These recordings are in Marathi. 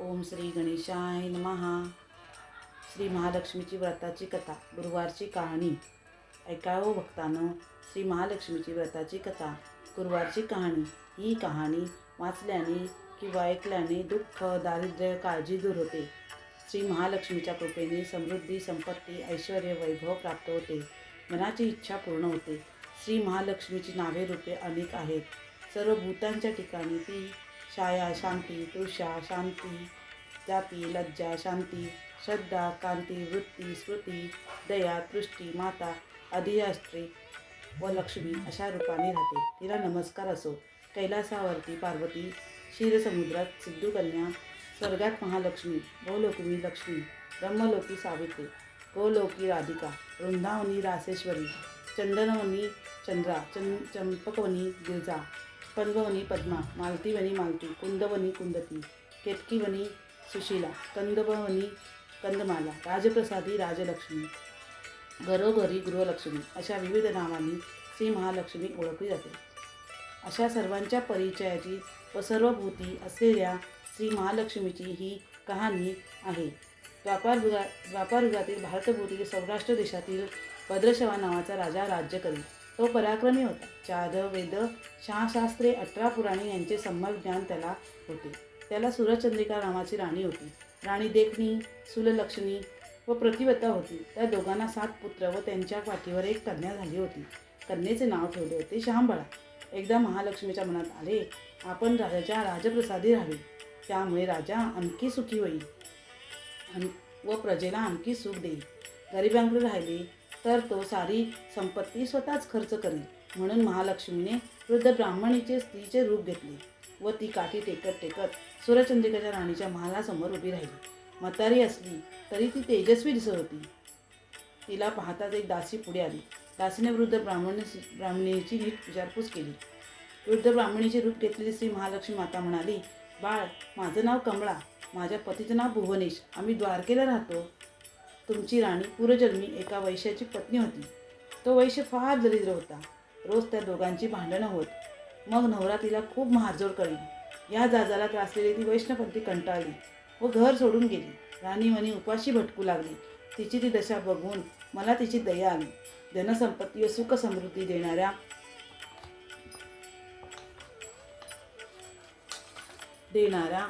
ओम श्री गणेशाय नमहा श्री महालक्ष्मीची व्रताची कथा गुरुवारची कहाणी. ऐकावं भक्तानं श्री महालक्ष्मीची व्रताची कथा गुरुवारची कहाणी. ही कहाणी वाचल्याने किंवा ऐकल्याने दुःख दारिद्र्य काळजी दूर होते. श्री महालक्ष्मीच्या कृपेने समृद्धी संपत्ती ऐश्वर वैभव प्राप्त होते. मनाची इच्छा पूर्ण होते. श्री महालक्ष्मीची नावे रूपे अनेक आहेत. सर्व भूतांच्या ठिकाणी ती छाया शांती तृषा शांती जाती लज्जा शांती श्रद्धा कांती वृत्ती स्मृती दया तृष्टी माता अधियास्त्री व लक्ष्मी अशा रूपाने राहते. तिला नमस्कार असो. कैलासावरती पार्वती क्षीरसमुद्रात सिद्धूकन्या स्वर्गात महालक्ष्मी भोलोकमी लक्ष्मी ब्रह्मलोकी सावित्री गोलोकी राधिका वृंदावनी रासेश्वरी चंदनवनी चंद्रा चं चंपकवनी गिरजा पद्मवनी पद्मा मालतीवनी मालती कुंदवनी कुंदती केतकीवनी सुशीला कंदभवनी कंदमाला राजप्रसादी राजलक्ष्मी घरोघरी गृहलक्ष्मी अशा विविध नावांनी श्री महालक्ष्मी ओळखली जाते. अशा सर्वांच्या परिचयाची व सर्वभूती असलेल्या श्री महालक्ष्मीची ही कहाणी आहे. द्वापारयुगा द्वापारयुगातील भारतभूतील सौराष्ट्र देशातील भद्रशवा नावाचा राजा राज्य करी तो पराक्रमी होता. चार वेद शास्त्रे अठरा पुराणे यांचे संमत ज्ञान त्याला होते. त्याला सूरचंद्रिका नावाची राणी होती. राणी देखणी सुललक्ष्मी व प्रतिवता होती. त्या दोघांना सात पुत्र व त्यांच्या पाठीवर एक कन्या झाली होती. कन्येचे नाव ठेवले होते शहांबळा. एकदा महालक्ष्मीच्या मनात आले आपण राजाच्या राजप्रसादी राहावे. त्यामुळे राजा आणखी सुखी होईल. व प्रजेला आणखी सुख देईल. गरिबांकडे राहिले तर तो सारी संपत्ती स्वतःच खर्च करेल. म्हणून महालक्ष्मीने वृद्ध ब्राह्मणीचे स्त्रीचे रूप घेतले व ती काठी टेकत टेकत सूर्यचंद्रिकाच्या राणीच्या महालासमोर उभी राहिली. म्हातारी असली तरी ती तेजस्वी दिसत होती. तिला पाहताच एक दासी पुढे आली. दासीने वृद्ध ब्राह्मण ब्राह्मणीची नीट विचारपूस केली. वृद्ध ब्राह्मणीचे रूप घेतलेली श्री महालक्ष्मी माता म्हणाली बाळ माझं नाव कमळा. माझ्या पतीचं नाव भुवनेश. आम्ही द्वारकेला राहतो. तुमची राणी पूर्वजन्मी एका वैश्याची पत्नी होती. तो वैश्य फार दरिद्र होता. रोज त्या दोघांची भांडणं होत. मग नवरा तिला खूप महारजोड करी या जाजाला त्रासलेली ती वैष्णवपंथी कंटाळली व घर सोडून गेली. राणी मनी उपाशी भटकू लागली. तिची ती दशा बघून मला तिची दया आली. धनसंपत्ती व सुख समृद्धी देणाऱ्या देणाऱ्या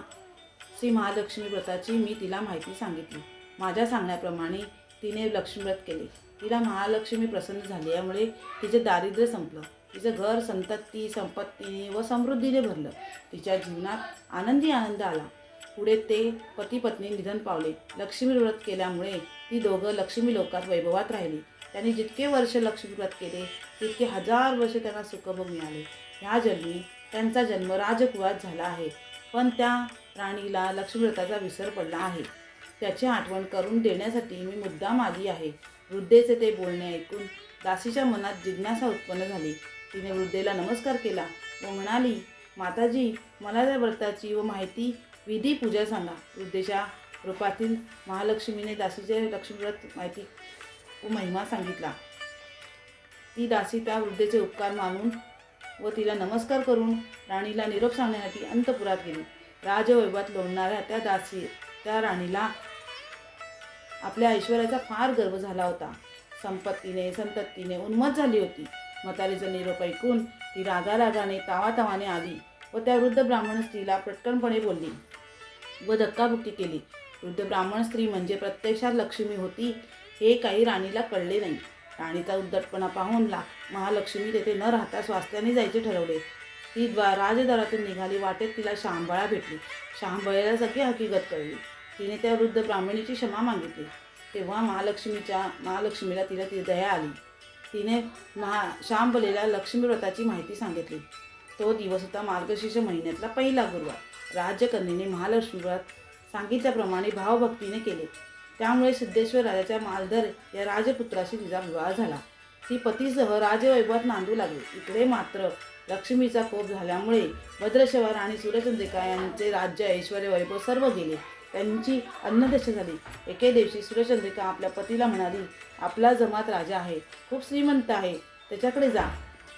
श्री महालक्ष्मी व्रताची मी तिला माहिती सांगितली. माझ्या सांगण्याप्रमाणे तिने लक्ष्मीव्रत केले. तिला महालक्ष्मी प्रसन्न झाली. यामुळे तिचे दारिद्र्य संपलं. तिचं घर संतती संपत्तीने व समृद्धीने भरलं. तिच्या जीवनात आनंदी आनंद आला. पुढे ते पती पत्नी निधन पावले. लक्ष्मी व्रत केल्यामुळे ती दोघं लक्ष्मी लोकात वैभवात राहिली. त्यांनी जितके वर्ष लक्ष्मी व्रत केले तितके हजार वर्ष त्यांना सुखभोग मिळाले. ह्या जन्मी त्यांचा जन्म राजकुळात झाला आहे. पण त्या राणीला लक्ष्मीव्रताचा विसर पडला आहे. त्याची आठवण करून देण्यासाठी मी मुद्दाम आली आहे. वृद्धेचे ते बोलणे ऐकून दासीच्या मनात जिज्ञासा उत्पन्न झाली. तिने वृद्धेला नमस्कार केला व म्हणाली माताजी मला त्या व्रताची व माहिती विधी पूजा सांगा. वृद्धेच्या रूपातील महालक्ष्मीने दासीचे लक्ष्मीव्रत माहिती व महिमा सांगितला. ती दासी त्या वृद्धेचे उपकार मानून व तिला नमस्कार करून राणीला निरोप सांगण्यासाठी अंतपुरात गेली. राजवैभवात लोणणाऱ्या त्या दासी त्या राणीला आपल्या ऐश्वर्याचा फार गर्व झाला होता. संपत्तीने संततीने उन्मत झाली होती. म्हातारीचा निरोप ऐकून ती रागारागाने तावातावाने आली व त्या वृद्ध ब्राह्मण स्त्रीला पटकनपणे बोलली. व धक्काबुक्की केली. वृद्ध ब्राह्मण स्त्री म्हणजे प्रत्यक्षात लक्ष्मी होती हे काही राणीला कळले नाही. राणीचा उद्धटपणा पाहून ला महालक्ष्मी तेथे न राहता स्वास्थ्याने जायचे ठरवले. ती द्वा राजदारातून निघाली वाटेत तिला शांबळा भेटली. शांबळेला सगळी हकीकत कळली. तिने त्या वृद्ध ब्राह्मणीची क्षमा मागितली. तेव्हा महालक्ष्मीच्या महालक्ष्मीला तिला ती दया आली. तिने महा शांबलेला लक्ष्मी व्रताची माहिती सांगितली. तो दिवस होता मार्गशीर्ष महिन्यातला पहिला गुरुवार. राज्यकन्येने महालक्ष्मीव्रत सांगितल्याप्रमाणे भावभक्तीने केले. त्यामुळे सिद्धेश्वर राजाच्या मालधर या राजपुत्राशी तिचा विवाह झाला. ती पतीसह राजवैभवात नांदू लागली. इकडे मात्र लक्ष्मीचा कोप झाल्यामुळे भद्रशवर आणि सूर्यचंद्रिका यांचे राज्य ऐश्वर वैभव सर्व गेले. त्यांची अन्नदशा झाली. एके दिवशी सूर्यचंद्रिका आपल्या पतीला म्हणाली आपला जमात राजा आहे. खूप श्रीमंत आहे. त्याच्याकडे जा.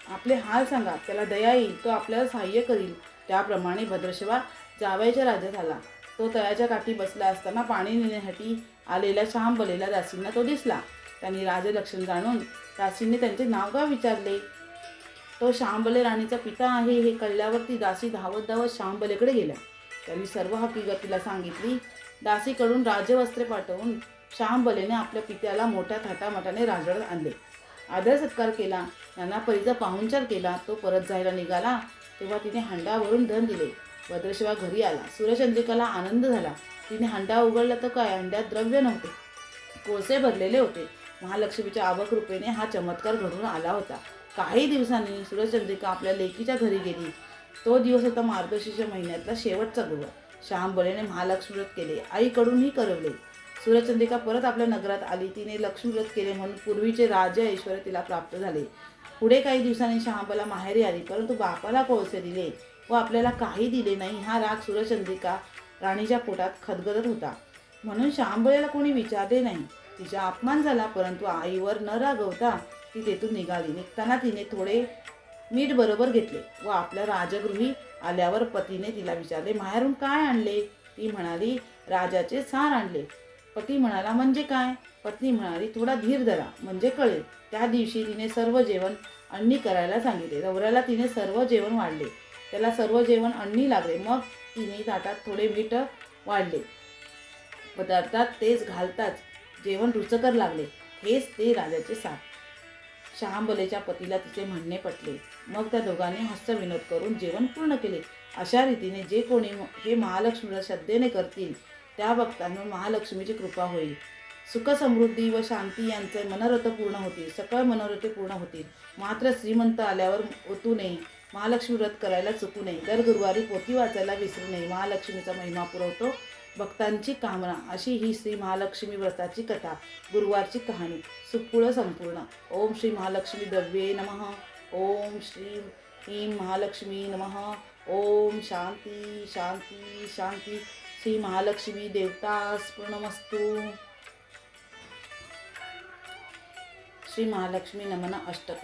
आपले हाल सांगा. त्याला दया येईल. तो आपल्याला सहाय्य करील. त्याप्रमाणे भद्रशिवा जावयाच्या राजा झाला तो तळ्याच्या काठी बसला असताना पाणी नेण्यासाठी आलेल्या श्यामबलेला दासींना तो दिसला. त्यांनी राजलक्षण जाणून दासींनी त्यांचे नाव का विचारले? तो श्यामबले राणीचा पिता आहे. हे कळल्यावर ती दासी धावत धावत शांबलेकडे गेल्या. त्यांनी सर्व हकीकत तिला सांगितली. दासीकडून राजवस्त्रे पाठवून श्यामबलेने आपल्या पित्याला मोठ्या थाटामाटाने राजवाड्यात आणले. आदर सत्कार केला. त्यांना परीचा पाहुणचार केला. तो परत जायला निघाला. तेव्हा तिने हंडावरून धन दिले. भद्रशिवा घरी आला. सूर्यचंद्रिकाला आनंद झाला. तिने हंडा उघडला तर काय? हंड्यात द्रव्य नव्हते. कोळसे भरलेले होते. महालक्ष्मीच्या आवक रूपेने हा चमत्कार घडून आला होता. काही दिवसांनी सूर्यचंद्रिका आपल्या लेकीच्या घरी गेली. तो दिवस होता मार्गशीर्ष महिन्यातला शेवटचा गुरुवार श्यामबळेने महालक्ष्मी व्रत केले. आईकडूनही करवले. सूर्यचंद्रिका परत आपल्या नगरात आली. तिने लक्ष्मी व्रत केले म्हणून पूर्वीचे राजा ऐश्वर तिला प्राप्त झाले. पुढे काही दिवसांनी श्यामबला माहेरी आली परंतु बापाला कोळसे दिले व आपल्याला काही दिले नाही हा राग सूर्यचंद्रिका राणीच्या पोटात खदगदत होता. म्हणून श्यामबळेला कोणी विचारले नाही. तिचा अपमान झाला परंतु आईवर न रागवता ती तेथून निघाली. निघताना तिने थोडे मीठ बरोबर घेतले. व आपल्या राजगृही आल्यावर पतीने तिला विचारले माहेरून काय आणले? ती म्हणाली राजाचे सार आणले. पती म्हणाला म्हणजे काय? पत्नी म्हणाली थोडा धीर धरा म्हणजे कळेल. त्या दिवशी तिने सर्व जेवण अण्णी करायला सांगितले. रवऱ्याला तिने सर्व जेवण वाढले. त्याला सर्व जेवण अण्णी लागले. मग तिने ताटात थोडे मीठ वाढले. पदार्थात तेच घालताच जेवण रुचकर लागले. हेच ते राजाचे सार. शहांबलेच्या पतीला तिचे म्हणणे पटले. मग त्या दोघांनी हस्तविनोद करून जेवण पूर्ण केले. अशा रीतीने जे कोणी हे महालक्ष्मीला श्रद्धेने करतील त्या भक्तांवर महालक्ष्मीची कृपा होईल. सुख समृद्धी व शांती यांचे मनोरथ पूर्ण होतील सकळ मनोरथे पूर्ण होतील. मात्र श्रीमंत आल्यावर ओतू नये महालक्ष्मी व्रत करायला चुकू नये. दर गुरुवारी पोथी वाचायला विसरू नये. महालक्ष्मीचा महिमा पुरवतो. भक्तांची कामना अशी ही श्री महालक्ष्मी व्रताची कथा गुरुवारची कहाणी. सुपूळ संपूर्ण. ओम श्री महालक्ष्मी द्रव्ये नमः. ओम श्री ह्रीं महालक्ष्मी नमः. ओम शांती शांती शांती. श्री महालक्ष्मी देवतास पूर्णमस्तु श्री महालक्ष्मी नमन अष्टक.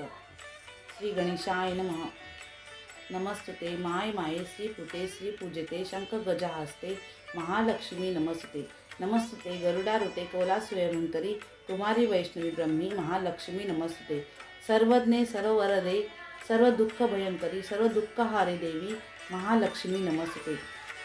श्री गणेशाय नमः. नमस्तुते माय माये श्री पुते श्री पूजते शंख गजहस्ते महालक्ष्मी नमस्ते नमस्ते गरुडारुते कोला स्वयंतरी कुमारी वैष्णवी ब्रह्मी महालक्ष्मी नमस्ते सर्वज्ञे सर्ववरदे सर्व दुःख भयंकरी सर्व दुःखहारे देवी महालक्ष्मी नमस्ते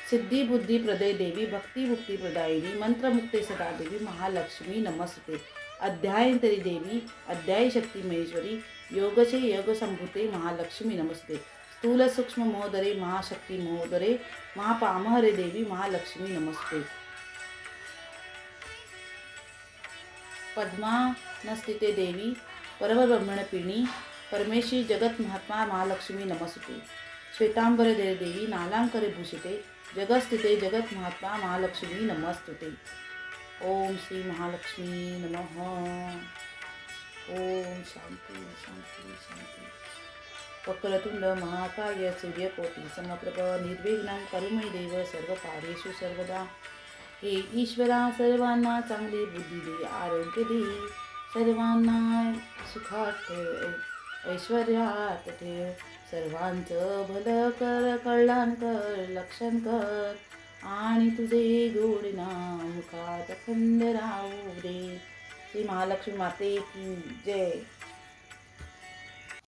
सिद्धी बुद्धी प्रदय देवी भक्ती मुक्ती प्रदायिनी मंत्रमुक्ते सदा देवी महालक्ष्मी नमस्ते अध्यायंतरी देवी अध्याय शक्ती महेश्वरी योगचे योग संभूते महालक्ष्मी नमस्ते स्थूलसूक्ष्म महोदरे महाशक्ती महोदरे महापामहरे देवी महालक्ष्मी नमस्ते। पद्मा नस्तिते देवी परब्रह्मणपिणी परमेशी जगत महात्मा महालक्ष्मी नमस्ते। श्वेतांबरे दे देवी नालांकरे भूषिते जगस्थिते जगत महात्मा महालक्ष्मी नमस्तुते। ओम श्री महालक्ष्मी नमः। ओम शांती शांती शांती। वक्रतुंड महाकाय सूर्यकोटी समप्रभ निर्विघ्न करुमय देव सर्व कार्येषु सर्वदा। हे ईश्वरा सर्वांना चांगली बुद्धी दे आरोग्य दे। सर्वांना सुखात ठेव ऐश्वर्यात ठेव सर्वांचं भलं कर कल्याण कर लक्षण कर। आणि तुझे गोड नाम मुखात खंड राहू दे। श्री महालक्ष्मी माते की जय।